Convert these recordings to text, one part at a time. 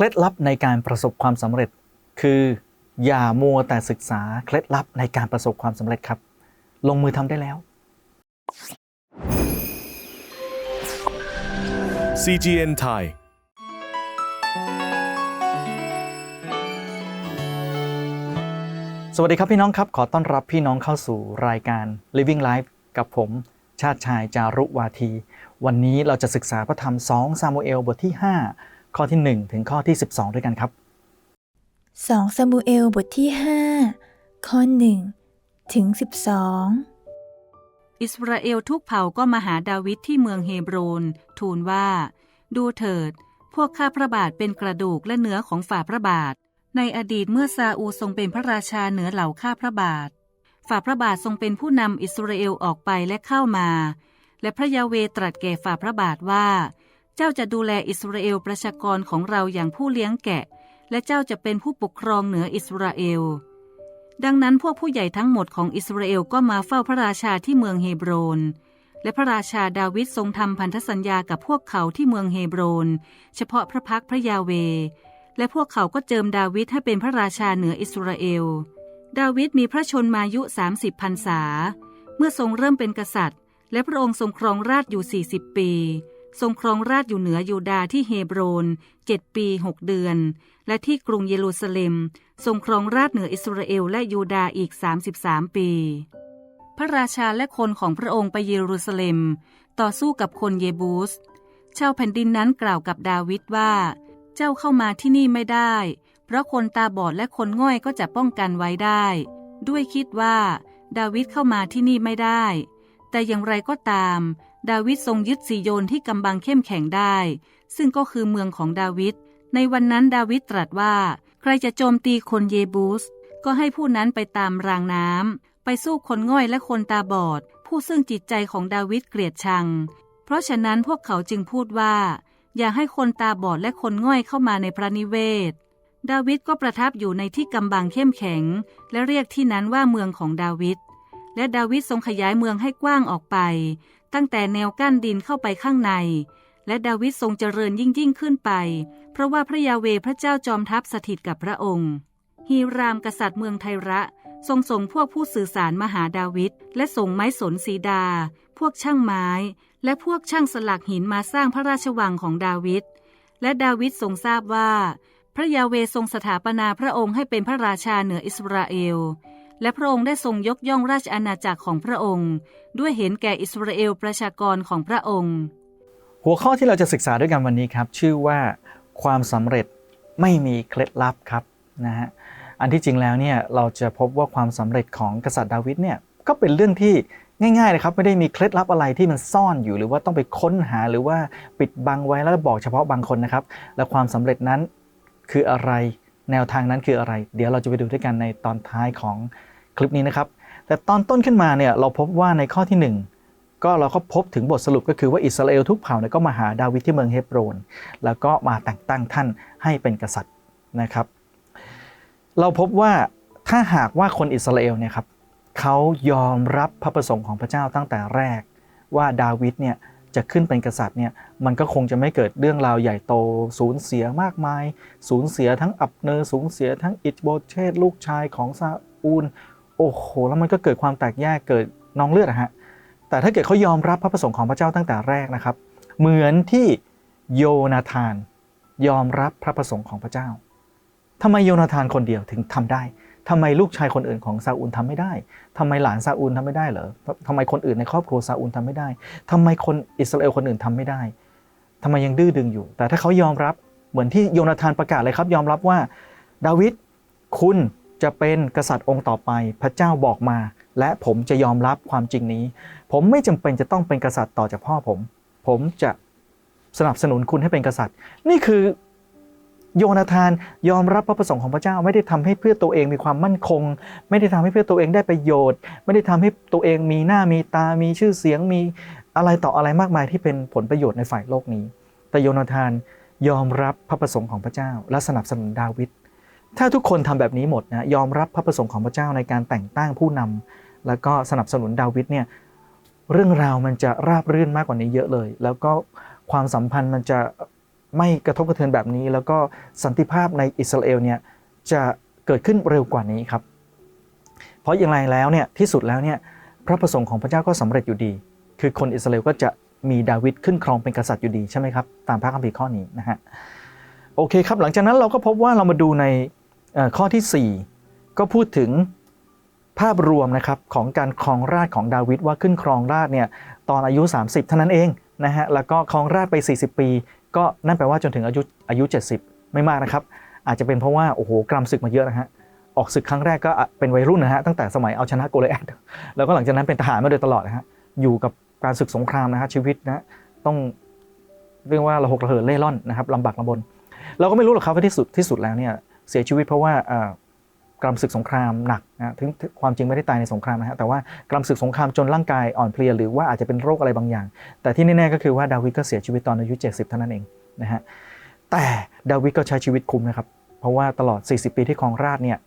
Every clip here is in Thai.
เคล็ดลับในการประสบความสำเร็จ คืออย่ามัวแต่ศึกษาเคล็ดลับในการประสบความสำเร็จครับ ลงมือทำได้แล้ว CGN Thai สวัสดีครับพี่น้องครับ ขอต้อนรับพี่น้องเข้าสู่รายการ Living Life กับผม ชาติชายจารุวาที วันนี้เราจะศึกษาพระธรรม 2 ซามูเอลบทที่ 5 ข้อที่ 1 ถึงข้อที่ 12 ด้วยกันครับ 2ซามูเอลบทที่ 5 ข้อ 1 ถึง 12 อิสราเอลทุกเผ่าก็มาหาดาวิดที่เมืองเฮบรนทูลว่า ดูเถิด พวกข้าพระบาทเป็นกระดูกและเนื้อของฝ่าพระบาท ในอดีตเมื่อซาอูลทรงเป็นพระราชาเหนือเหล่าข้าพระบาท ฝ่าพระบาททรงเป็นผู้นำอิสราเอลออกไปและเข้ามา และพระยาเวตรัสแก่ฝ่าพระบาทว่า เจ้าจะดูแลอิสราเอลประชากรของเราอย่างผู้เลี้ยงแกะ และเจ้าจะเป็นผู้ปกครองเหนืออิสราเอล ดังนั้นพวกผู้ใหญ่ทั้งหมดของอิสราเอลก็มาเฝ้าพระราชาที่เมืองเฮบรน และพระราชาดาวิดทรงทำพันธสัญญากับพวกเขาที่เมืองเฮบรน เฉพาะพระพักพระยาเว และพวกเขาก็เจิมดาวิดให้เป็นพระราชาเหนืออิสราเอล ดาวิดมีพระชนมายุ 30พรรษา เมื่อทรงเริ่มเป็นกษัตริย์ และพระองค์ทรงครองราชอยู่ 40 ปี ทรงครองราชอยู่เหนือยูดาที่เฮบรนเจ็ดปีหกเดือน และที่กรุงเยรูซาเล็ม ทรงครองราชเหนืออิสราเอลและยูดาอีก 33 ปี พระราชาและคนของพระองค์ไปเยรูซาเล็ม ต่อสู้กับคนเยบูสชาวแผ่นดินนั้นกล่าวกับดาวิดว่า เจ้าเข้ามาที่นี่ไม่ได้ เพราะคนตาบอดและคนง่อยก็จะป้องกันไว้ได้ ด้วยคิดว่า ดาวิดเข้ามาที่นี่ไม่ได้ แต่อย่างไรก็ตาม ดาวิดทรงยึดซีโยนที่กำบังเข้มแข็งได้ ซึ่งก็คือเมืองของดาวิด ในวันนั้นดาวิดตรัสว่า ใครจะโจมตีคนเยบูส ก็ให้ผู้นั้นไปตามรางน้ำ ไปสู้คนง่อยและคนตาบอด ผู้ซึ่งจิตใจของดาวิดเกลียดชัง เพราะฉะนั้นพวกเขาจึงพูดว่า อย่าให้คนตาบอดและคนง่อยเข้ามาในพระนิเวศ ดาวิดก็ประทับอยู่ในที่กำบังเข้มแข็ง และเรียกที่นั้นว่าเมืองของดาวิดและดาวิดทรงขยายเมืองให้กว้างออกไป ตั้งแต่แนวกั้นดินเข้าไปข้างใน และดาวิดทรงเจริญยิ่งยิ่งขึ้นไป เพราะว่าพระยาเวพระเจ้าจอมทัพสถิตกับพระองค์ฮีรามกษัตริย์เมืองไทระทรงส่งพวกผู้สื่อสารมาหาดาวิดและส่งไม้สนสีดา พวกช่างไม้ และพวกช่างสลักหินมาสร้างพระราชวังของดาวิดและดาวิดทรงทราบว่า พระยาเวทรงสถาปนาพระองค์ให้เป็นพระราชาเหนืออิสราเอล และพระองค์ได้ทรงยกย่องราชอาณาจักรของพระองค์ ด้วยเห็นแก่อิสราเอลประชากรของพระองค์ หัวข้อที่เราจะศึกษาด้วยกันวันนี้ครับ ชื่อว่าความสำเร็จไม่มีเคล็ดลับครับนะฮะอันที่จริงแล้วเนี่ยเราจะพบว่าความสำเร็จของกษัตริย์ดาวิดเนี่ยก็เป็นเรื่องที่ง่ายๆเลยครับไม่ได้มีเคล็ดลับอะไรที่มันซ่อนอยู่หรือว่าต้องไปค้นหาหรือว่าปิดบังไว้แล้วบอกเฉพาะบางคนนะครับ และความสำเร็จนั้นคืออะไรแนวทางนั้นคืออะไร เดี๋ยวเราจะไปดูด้วยกันในตอนท้ายของ คลิปนี้นะครับ แต่ตอนต้นขึ้นมาเนี่ยเราพบว่าในข้อที่หนึ่งก็เราก็พบถึงบทสรุปก็คือว่าอิสราเอลทุกเผ่าเนี่ยก็มาหาดาวิดที่เมืองเฮบรน แล้วก็มาแต่งตั้งท่านให้เป็นกษัตริย์นะครับ เราพบว่าถ้าหากว่าคนอิสราเอลเนี่ยครับเขายอมรับพระประสงค์ของพระเจ้าตั้งแต่แรก ว่าดาวิดเนี่ยจะขึ้นเป็นกษัตริย์เนี่ยมันก็คงจะไม่เกิดเรื่องราวใหญ่โต สูญเสียมากมาย สูญเสียทั้งอับเนอร์สูญเสียทั้งอิจโบเชตลูกชายของซาอูล โอ้โหแล้วมันก็เกิดความแตกแยกเกิดนองเลือดอะฮะแต่ถ้าเกิดเขายอมรับพระประสงค์ของพระเจ้าตั้งแต่แรกนะครับ เหมือนที่โยนาธานยอมรับพระประสงค์ของพระเจ้าทำไมโยนาธานคนเดียวถึงทำได้ทำไมลูกชายคนอื่นของซาอูลทำไม่ได้ทำไมหลานซาอูลทำไม่ได้เหรอทำไมคนอื่นในครอบครัวซาอูลทำไม่ได้ทำไมคนอิสราเอลคนอื่นทำไม่ได้ทำไมยังดื้อดึงอยู่ แต่ถ้าเขายอมรับเหมือนที่โยนาธานประกาศเลยครับ ยอมรับว่าดาวิดคุณ จะเป็นกษัตริย์องค์ต่อไปพระเจ้าบอกมา และผมจะยอมรับความจริงนี้ ผมไม่จำเป็นจะต้องเป็นกษัตริย์ต่อจากพ่อผม ผมจะสนับสนุนคุณให้เป็นกษัตริย์ นี่คือโยนาธานยอมรับพระประสงค์ของพระเจ้าไม่ได้ทำให้เพื่อตัวเองมีความมั่นคง ไม่ได้ทำให้เพื่อตัวเองได้ประโยชน์ ไม่ได้ทำให้ตัวเองมีหน้ามีตามีชื่อเสียงมีอะไรต่ออะไรมากมายที่เป็นผลประโยชน์ในฝ่ายโลกนี้ แต่โยนาธานยอมรับพระประสงค์ของพระเจ้า และสนับสนุนดาวิด ถ้าทุกคนทำแบบนี้หมดนะยอมรับพระประสงค์ของพระเจ้าในการแต่งตั้งผู้นำแล้วก็สนับสนุนดาวิดเนี่ยเรื่องราวมันจะราบรื่นมากกว่านี้เยอะเลย แล้วก็ความสัมพันธ์มันจะไม่กระทบกระเทือนแบบนี้ แล้วก็สันติภาพในอิสราเอลเนี่ยจะเกิดขึ้นเร็วกว่านี้ครับ เพราะอย่างไรแล้วเนี่ยที่สุดแล้วเนี่ยพระประสงค์ของพระเจ้าก็สำเร็จอยู่ดี คือคนอิสราเอลก็จะมีดาวิดขึ้นครองเป็นกษัตริย์อยู่ดีใช่ไหมครับตามพระคัมภีร์ข้อนี้นะฮะโอเคครับหลังจากนั้นเราก็พบว่าเรามาดูใน ข้อทีสี่ 4 ก็พูดถึงภาพรวมนะครับของการครองราชของดาวิดว่าขึ้นครองราชเนี่ยตอนอายุ 30 เท่านั้นเองนะฮะแล้วก็ครองราชไป 40 ปี ก็นั่นแปลว่าจนถึงอายุอายุ 70 ไม่มากนะครับ อาจจะเป็นเพราะว่าโอ้โหกรำศึกมาเยอะนะฮะออกศึกครั้งแรกก็เป็นวัยรุ่นนะฮะตั้งแต่สมัยเอาชนะโกลแอดแล้วก็หลังจากนั้นเป็นทหารมาโดยตลอดนะฮะอยู่กับการศึกสงครามนะฮะชีวิตนะต้องเรียกว่าระหกระเหินเล่ร่อนนะครับลำบากลำบน เราก็ไม่รู้หรอกครับว่าที่สุดที่สุดแล้วเนี่ย เสียชีวิตเพราะว่าเอ่อกรำศึกสงครามหนักนะถึงความจริงไม่ได้ตายในสงครามนะฮะ แต่ว่ากรำศึกสงครามจนร่างกายอ่อนเพลียหรือว่าอาจจะเป็นโรคอะไรบางอย่าง แต่ที่แน่ๆก็คือว่าดาวิดก็เสียชีวิตตอนอายุ 70 เท่านั้นเองนะฮะ แต่ดาวิดก็ใช้ชีวิตคุ้มนะครับ เพราะว่าตลอด 40 ปีที่ครองราชเนี่ย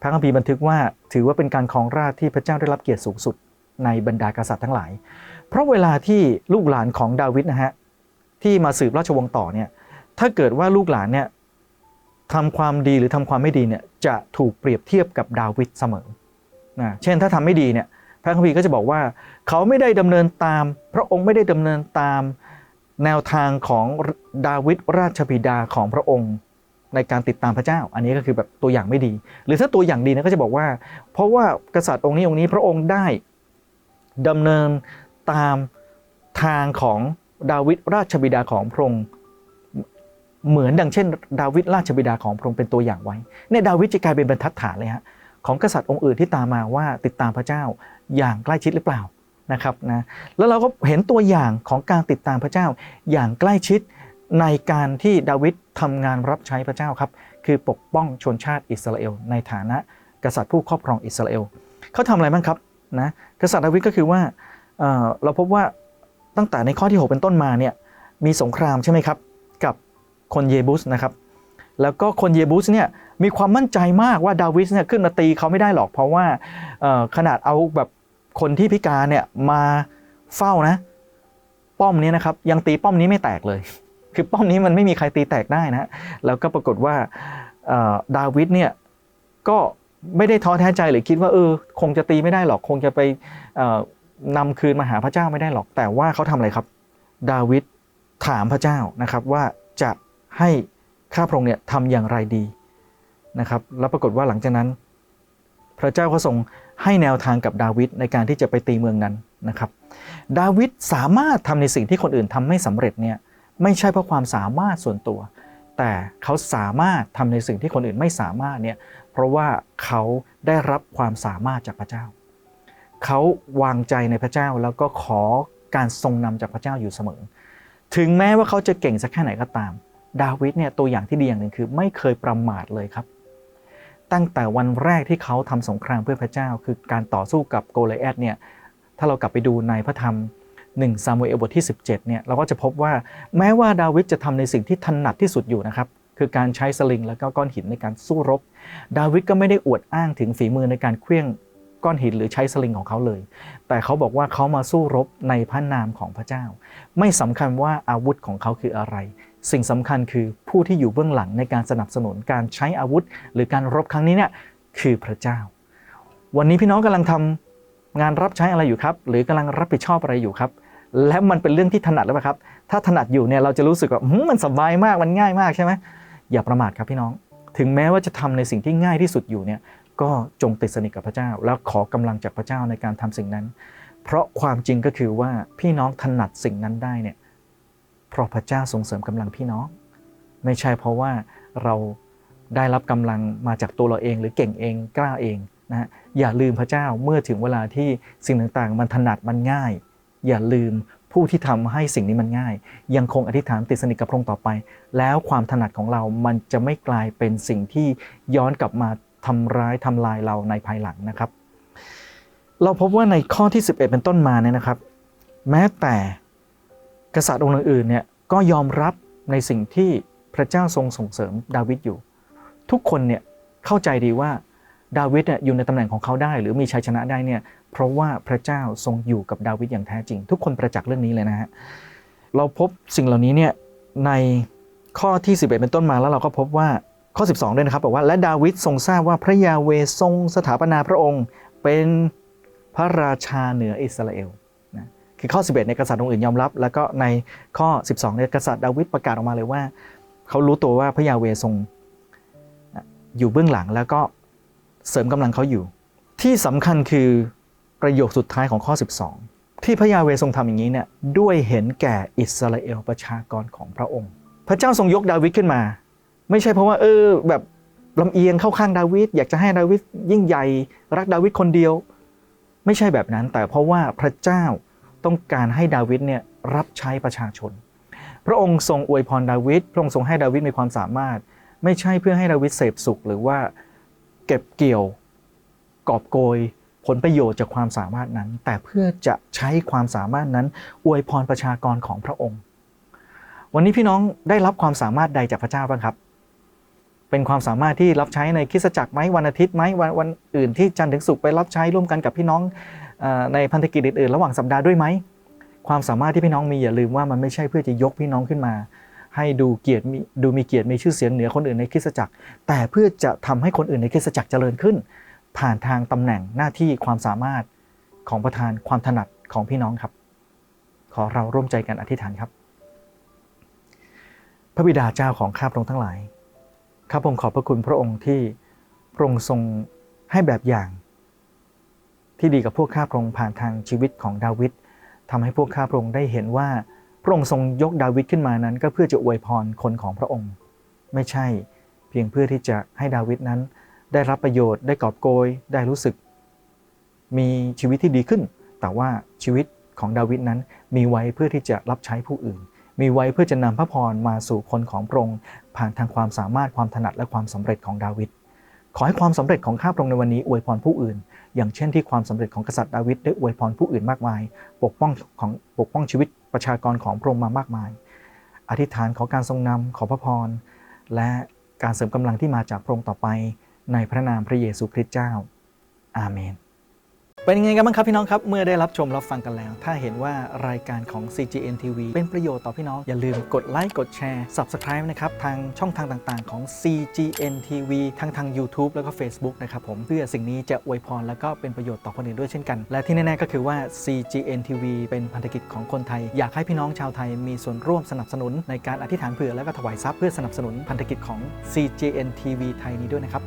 พระคัมภีร์บันทึกว่าถือว่าเป็นการครองราชที่พระเจ้าได้รับเกียรติสูงสุดในบรรดากษัตริย์ทั้งหลาย เพราะเวลาที่ลูกหลานของดาวิดนะฮะที่มาสืบราชวงศ์ต่อเนี่ย ถ้าเกิดว่าลูกหลานเนี่ย ทำความดีหรือทำความไม่ดีเนี่ยจะถูกเปรียบเทียบกับดาวิดเสมอนะเช่นถ้าทำไม่ดีเนี่ยพระคัมภีร์ก็จะบอกว่าเขาไม่ได้ดำเนินตาม พระองค์ไม่ได้ดำเนินตามแนวทางของดาวิดราชบิดาของพระองค์ในการติดตามพระเจ้า อันนี้ก็คือแบบตัวอย่างไม่ดี หรือถ้าตัวอย่างดีนะก็จะบอกว่า เพราะว่ากษัตริย์องค์นี้องค์นี้พระองค์ได้ดำเนินตามทางของดาวิดราชบิดาของพระองค์ เหมือนดังเช่น ดาวิดราชบิดาของพระองค์เป็นตัวอย่างไว้เนี่ยดาวิดจะกลายเป็นบรรทัดฐานเลยฮะของกษัตริย์องค์อื่นที่ตามมาว่าติดตามพระเจ้าอย่างใกล้ชิดหรือเปล่านะครับนะแล้วเราก็เห็นตัวอย่างของการติดตามพระเจ้าอย่างใกล้ชิดในการที่ดาวิดทำงานรับใช้พระเจ้าครับ คือปกป้องชนชาติอิสราเอล ในฐานะกษัตริย์ผู้ครอบครองอิสราเอลเขาทำอะไรบ้างครับนะกษัตริย์ดาวิดก็คือว่าเราพบว่าตั้งแต่ในข้อที่ 6 เป็นต้นมาเนี่ยมีสงครามใช่ไหมครับ คนเยบุสนะครับแล้วก็คนเยบุสเนี่ยมีความมั่นใจมากว่าดาวิดเนี่ยขึ้นมาตีเขาไม่ได้หรอก เพราะว่าขนาดเอาแบบคนที่พิการเนี่ยมาเฝ้านะ ป้อมนี้นะครับยังตีป้อมนี้ไม่แตกเลย คือป้อมนี้มันไม่มีใครตีแตกได้นะ แล้วก็ปรากฏว่าดาวิดเนี่ยก็ไม่ได้ท้อแท้ใจหรือคิดว่าเออคงจะตีไม่ได้หรอก คงจะไปเอ่อนำคืนมาหาพระเจ้าไม่ได้หรอก แต่ว่าเขาทำอะไรครับ ดาวิดถามพระเจ้านะครับว่าจะ ให้ข้าพระองค์เนี่ยทำอย่างไรดีนะครับแล้วปรากฏว่าหลังจากนั้น พระเจ้าก็ทรงให้แนวทางกับดาวิดในการที่จะไปตีเมืองนั้นนะครับ ดาวิดสามารถทำในสิ่งที่คนอื่นทำไม่สำเร็จเนี่ยไม่ใช่เพราะความสามารถส่วนตัว แต่เขาสามารถทำในสิ่งที่คนอื่นไม่สามารถเนี่ยเพราะว่าเขาได้รับความสามารถจากพระเจ้า เขาวางใจในพระเจ้าแล้วก็ขอการทรงนำจากพระเจ้าอยู่เสมอ ถึงแม้ว่าเขาจะเก่งสักแค่ไหนก็ตาม ดาวิดเนี่ยตัวอย่างที่ดีอย่างหนึ่งคือ ไม่เคยประมาทเลยครับ ตั้งแต่วันแรกที่เขาทำสงครามเพื่อพระเจ้า คือการต่อสู้กับโกลิแอดเนี่ยถ้าเรากลับไปดูในพระธรรม1ซามูเอลบทที่ 17เนี่ยเราก็จะพบว่าแม้ว่าดาวิดจะทำในสิ่งที่ถนัดที่สุดอยู่นะครับคือการใช้สลิงแล้วก็ก้อนหินในการสู้รบ ดาวิดก็ไม่ได้อวดอ้างถึงฝีมือในการเคลื่องก้อนหินหรือใช้สลิงของเขาเลย แต่เขาบอกว่าเขามาสู้รบในพระนามของพระเจ้า ไม่สำคัญว่าอาวุธของเขาคืออะไร สิ่งสำคัญคือผู้ที่อยู่เบื้องหลังในการสนับสนุนการใช้อาวุธ หรือการรบครั้งนี้เนี่ยคือพระเจ้า วันนี้พี่น้องกำลังทำงานรับใช้อะไรอยู่ครับ หรือกำลังรับผิดชอบอะไรอยู่ครับ และมันเป็นเรื่องที่ถนัดหรือเปล่าครับ ถ้าถนัดอยู่เนี่ยเราจะรู้สึกว่ามมันสบายมากมันง่ายมากใช่ไหมอย่าประมาทครับพี่น้อง ถึงแม้ว่าจะทำในสิ่งที่ง่ายที่สุดอยู่เนี่ยก็จงติดสนิทกับพระเจ้า แล้วขอกำลังจากพระเจ้าในการทำสิ่งนั้น เพราะความจริงก็คือว่าพี่น้องถนัดสิ่งนั้นได้เนี่ย เพราะพระเจ้าส่งเสริมกำลังพี่น้อง ไม่ใช่เพราะว่าเราได้รับกำลังมาจากตัวเราเอง หรือเก่งเองกล้าเองนะฮะอย่าลืมพระเจ้าเมื่อถึงเวลาที่สิ่งต่างๆ มันถนัดมันง่าย อย่าลืมผู้ที่ทำให้สิ่งนี้มันง่าย ยังคงอธิษฐานติดสนิทกับพระองค์ต่อไป แล้วความถนัดของเรามันจะไม่กลายเป็นสิ่งที่ย้อนกลับมาทำร้ายทำลายเราในภายหลังนะครับ เราพบว่าในข้อที่ 11 เป็นต้นมาเนี่ยนะครับ แม้แต่ กษัตริย์องค์อื่นเนี่ยก็ยอมรับในสิ่งที่พระเจ้าทรงส่งเสริมดาวิดอยู่ ทุกคนเนี่ยเข้าใจดีว่าดาวิดเนี่ยอยู่ในตำแหน่งของเขาได้ หรือมีชัยชนะได้เนี่ยเพราะว่าพระเจ้าทรงอยู่กับดาวิดอย่างแท้จริง ทุกคนประจักษ์เรื่องนี้เลยนะฮะเราพบสิ่งเหล่านี้เนี่ยในข้อที่ 11 เป็นต้นมาแล้วเราก็พบว่าข้อ 12 ด้วยนะครับบอกว่าและดาวิดทรงทราบว่าพระยาเวทรงสถาปนาพระองค์เป็นพระราชาเหนืออิสราเอล คือข้อ 11ในกษัตริย์องค์อื่นยอมรับ แล้วก็ในข้อ 12เนี่ยกษัตริย์ดาวิดประกาศออกมาเลยว่า เขารู้ตัวว่าพระยาเวทรงอยู่เบื้องหลังแล้วก็เสริมกำลังเขาอยู่ ที่สำคัญคือประโยคสุดท้ายของข้อ 12 ที่พระยาเวทรงทำอย่างนี้เนี่ยด้วยเห็นแก่อิสราเอลประชากรของพระองค์ พระเจ้าทรงยกดาวิดขึ้นมา ไม่ใช่เพราะว่า เออแบบลำเอียงเข้าข้างดาวิดอยากจะให้ดาวิดยิ่งใหญ่ รักดาวิดคนเดียว ไม่ใช่แบบนั้นแต่เพราะว่าพระเจ้า ต้องการให้ดาวิดเนี่ยรับใช้ประชาชน พระองค์ทรงอวยพรดาวิดพระองค์ทรงให้ดาวิดมีความสามารถ ไม่ใช่เพื่อให้ดาวิดเสพสุข หรือว่าเก็บเกี่ยวกอบโกยผลประโยชน์จากความสามารถนั้น แต่เพื่อจะใช้ความสามารถนั้น อวยพรประชากรของพระองค์ วันนี้พี่น้องได้รับความสามารถใดจากพระเจ้าบ้างครับ เป็นความสามารถที่รับใช้ในคริสตจักรไหมวันอาทิตย์ไหมวันวันอื่นที่จันทร์ถึงศุกร์ไปรับใช้ร่วมกันกับพี่น้อง ในพันธกิจอื่นๆ ระหว่างสัปดาห์ด้วยไหม ความสามารถที่พี่น้องมีอย่าลืมว่ามันไม่ใช่เพื่อจะยกพี่น้องขึ้นมา ให้ดูเกียรติดูมีเกียรติมีชื่อเสียงเหนือคนอื่นในคริสตจักร แต่เพื่อจะทำให้คนอื่นในคริสตจักรเจริญขึ้น ผ่านทางตำแหน่งหน้าที่ความสามารถของประธานความถนัดของพี่น้องครับ ขอเราร่วมใจกันอธิษฐานครับ พระบิดาเจ้าของข้าพระองค์ทั้งหลายข้าพระองค์ขอบพระคุณพระองค์ที่พระองค์ทรงให้แบบอย่าง ที่ดีกับพวกข้าพระองค์ผ่านทางชีวิตของดาวิดทำให้พวกข้าพระองค์ได้เห็นว่าพระองค์ทรงยกดาวิดขึ้นมานั้น ก็เพื่อจะอวยพรคนของพระองค์ ไม่ใช่เพียงเพื่อที่จะให้ดาวิดนั้น ได้รับประโยชน์ได้กอบโกยได้รู้สึก มีชีวิตที่ดีขึ้น แต่ว่าชีวิตของดาวิดนั้นมีไว้เพื่อที่จะรับใช้ผู้อื่น มีไว้เพื่อจะนำพระพรมาสู่คนของพระองค์ผ่านทางความสามารถความถนัดและความสำเร็จของดาวิดขอให้ความสำเร็จของข้าพระองค์ในวันนี้อวยพรผู้อื่น อย่างเช่นที่ความสำเร็จของกษัตริย์ดาวิดได้อวยพรผู้อื่นมากมาย ปกป้องของปกป้องชีวิตประชากรของพระองค์มามากมาย อธิษฐานขอการทรงนำขอพระพร และการเสริมกำลังที่มาจากพระองค์ต่อไป ในพระนามพระเยซูคริสต์เจ้า อาเมน เป็นยังไงกันบ้างครับพี่น้องครับ เมื่อได้รับชมรับฟังกันแล้ว ถ้าเห็นว่ารายการของ CGN TV เป็นประโยชน์ต่อพี่น้อง อย่าลืมกดไลค์กดแชร์ Subscribe นะครับ ทางช่องทางต่างๆ ของ CGN TV ทั้งทาง YouTube แล้วก็ Facebook นะครับผม เพื่อสิ่งนี้จะอวยพรแล้วก็เป็นประโยชน์ต่อคนอื่นด้วยเช่นกัน และที่แน่ๆก็คือว่า CGN TV เป็นพันธกิจของคนไทย อยากให้พี่น้องชาวไทยมีส่วนร่วมสนับสนุนในการอธิษฐานเผื่อและก็ถวายทรัพย์เพื่อสนับสนุนพันธกิจของ CGN TV ไทยนี้ด้วยนะครับ